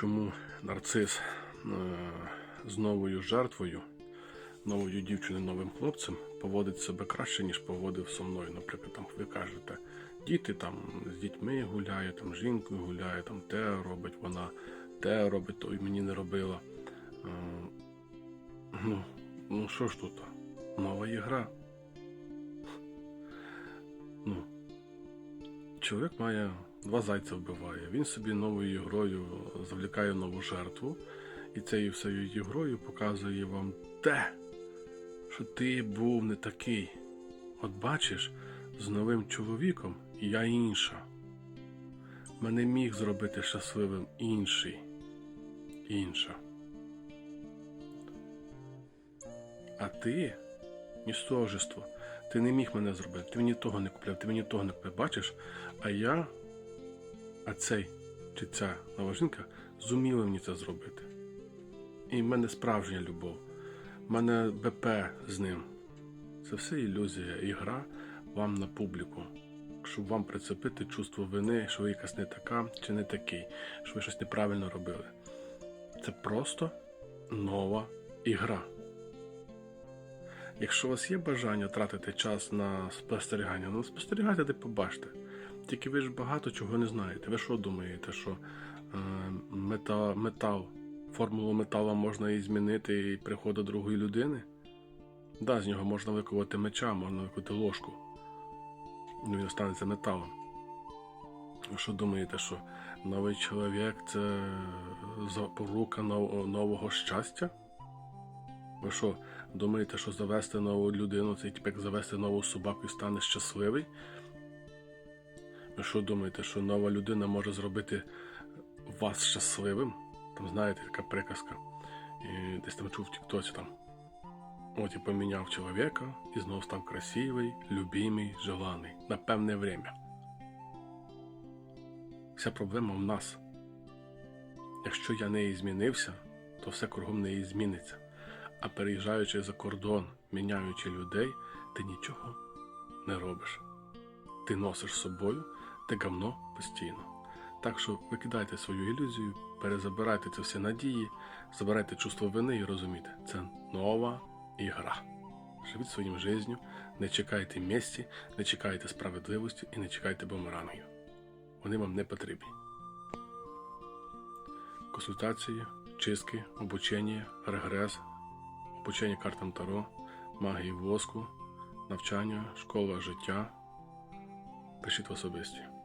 чому нарцис е, з новою жертвою, новою дівчиною, новим хлопцем поводить себе краще, ніж поводив зі мною. Наприклад, там ви кажете, діти там з дітьми гуляє, там жінкою гуляє, там те робить вона, те робить, то й мені не робила. Е, Ну, ну що ж тут? Нова ігра. Ну, чоловік має два зайця вбиває. Він собі новою грою завлікає нову жертву, і цією всею ігрою показує вам те, що ти був не такий. От бачиш, з новим чоловіком я інша. Мене міг зробити щасливим інший. Інша. А ти нічтожество. Ти не міг мене зробити, ти мені того не купляв, ти мені того не купляв. Бачиш? А я, а цей чи ця нова жінка зуміли мені це зробити. І в мене справжня любов. В мене БП з ним. Це все ілюзія і гра вам на публіку. Щоб вам прицепити чувство вини, що ви якась не така чи не такий, що ви щось неправильно робили. Це просто нова ігра. Якщо у вас є бажання тратити час на спостерігання, ну спостерігайте, де побачите. Тільки ви ж багато чого не знаєте. Ви що думаєте, що е, мета, метал, формулу металу можна і змінити і приходу другої людини? Да, з нього можна викувати меча, можна викувати ложку. Ну, він останеться металом. Ви що думаєте, що новий чоловік це запорука нового щастя? Ви що, думаєте, що завести нову людину це як завести нову собаку і стане щасливий? Ви що думаєте, що нова людина може зробити вас щасливим? Там знаєте, така приказка. І десь там чув в Тіктоці там. От і поміняв чоловіка і знов став красивий, любимий, желаний на певне время. Вся проблема в нас. Якщо я не змінився, то все кругом не зміниться. А переїжджаючи за кордон, міняючи людей, ти нічого не робиш. Ти носиш з собою те гавно постійно. Так що викидайте свою ілюзію, перезабирайте це всі надії, забирайте чувство вини і розумійте, це нова ігра. Живіть своїм життям, не чекайте місці, не чекайте справедливості і не чекайте бумерангів. Вони вам не потрібні. Консультації, чистки, обучення, регрес, обучення картам Таро, магії воску, навчання, школа життя. Пишіть в особисті.